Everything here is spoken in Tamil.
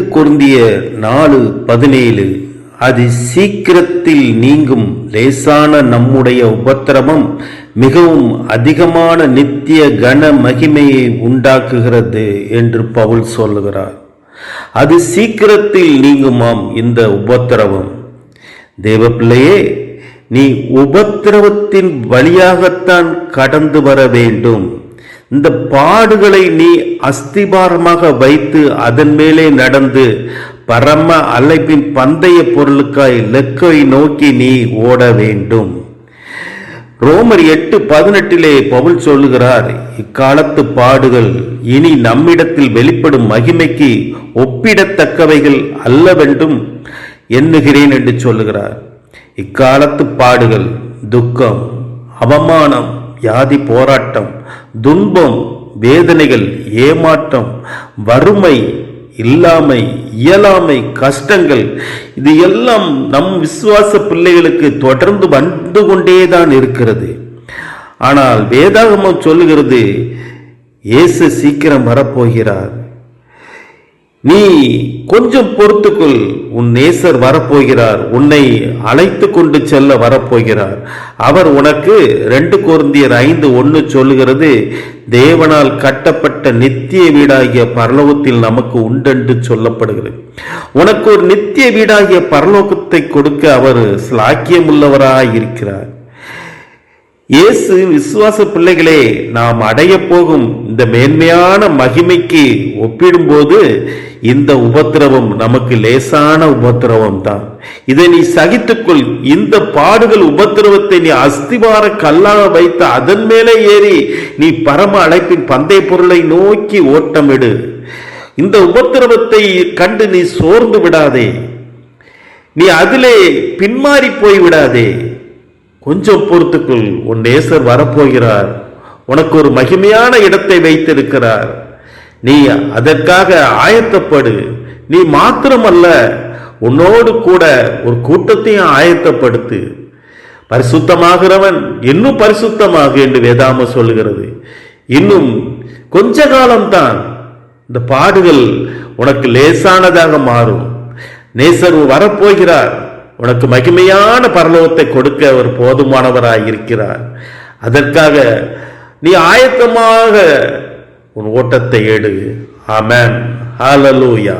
கொருந்திய நாலு பதினேழு அது சீக்கிரத்தில் நீங்கும் லேசான நம்முடைய உபத்திரவம் மிகவும் அதிகமான நித்திய கன மகிமையை உண்டாக்குகிறது என்று பவுல் சொல்லுகிறார். அது சீக்கிரத்தில் நீங்குமாம் இந்த உபத்திரவம் தேவப்பிள்ளையே நீ உபத்திரவத்தின் வழியாகத்தான் கடந்து வர வேண்டும். இந்த பாடுகளை நீ அஸ்திபாரமாக வைத்து அதன் மேலே நடந்து பரம அழைப்பின் பந்தய பொருளுக்காய் லெக்கை நோக்கி நீ ஓட வேண்டும். ரோமர் எட்டு பதினெட்டிலே பவுல் சொல்லுகிறார் இக்காலத்து பாடுகள் இனி நம்மிடத்தில் வெளிப்படும் மகிமைக்கு ஒப்பிடத்தக்கவைகள் அல்லவென்றும் எண்ணுகிறேன் என்று சொல்லுகிறார். இக்காலத்து பாடுகள் துக்கம் அவமானம் வியாதி போராட்டம் துன்பம் வேதனைகள் ஏமாற்றம் வறுமை இல்லாமை இயலாமை கஷ்டங்கள் இது எல்லாம் நம் விசுவாச பிள்ளைகளுக்கு தொடர்ந்து வந்து கொண்டே தான் இருக்கிறது. ஆனால் வேதாகமம் சொல்லுகிறது இயேசு சீக்கிரம் வரப்போகிறார். நீ கொஞ்சம் பொறுத்துக்குள் உன் நேசர் வரப்போகிறார் உன்னை அழைத்து கொண்டு செல்ல வரப்போகிறார். அவர் உனக்கு ரெண்டு குருந்தியர் ஐந்து ஒன்று சொல்லுகிறது தேவனால் கட்டப்பட்ட நித்திய வீடாகிய பரலோகத்தில் நமக்கு உண்டென்று சொல்லப்படுகிறது. உனக்கு ஒரு நித்திய வீடாகிய பரலோகத்தை கொடுக்க அவர் ஸ்லாக்கியமுள்ளவராய் இருக்கிறார் இயேசு விசுவாச பிள்ளைகளே நாம் அடைய போகும் இந்த மேன்மையான மகிமைக்கு ஒப்பிடும்போது இந்த உபத்திரவம் நமக்கு லேசான உபத்திரவம் தான் இதை நீ சகித்துக்கொள். இந்த பாடுகள் உபத்திரவத்தை நீ அஸ்திவார கல்லாக வைத்து அதன் மேலே ஏறி நீ பரம அழைப்பின் பந்தய பொருளை நோக்கி ஓட்டமிடு. இந்த உபத்திரவத்தை கண்டு நீ சோர்ந்து விடாதே. நீ அதிலே பின்மாறி போய் விடாதே. கொஞ்சம் பொறுத்துக்குள். உன் நேசர் வரப்போகிறார். உனக்கு ஒரு மகிமையான இடத்தை வைத்திருக்கிறார். நீ அதற்காக ஆயத்தப்படு. நீ மாத்திரமல்ல உன்னோடு கூட ஒரு கூட்டத்தையும் ஆயத்தப்படுத்து. பரிசுத்தமாகிறவன் இன்னும் பரிசுத்தமாக என்று வேதாம சொல்லுகிறது. இன்னும் கொஞ்ச காலம்தான். இந்த பாடுகள் உனக்கு லேசானதாக மாறும். நேசர் வரப்போகிறார். உனக்கு மகிமையான பரலோகத்தை கொடுக்க அவர் போதுமானவராய் இருக்கிறார் அதற்காக நீ ஆயத்தமாக உன் ஓட்டத்தை எடு. ஆமென். ஹாலலூயா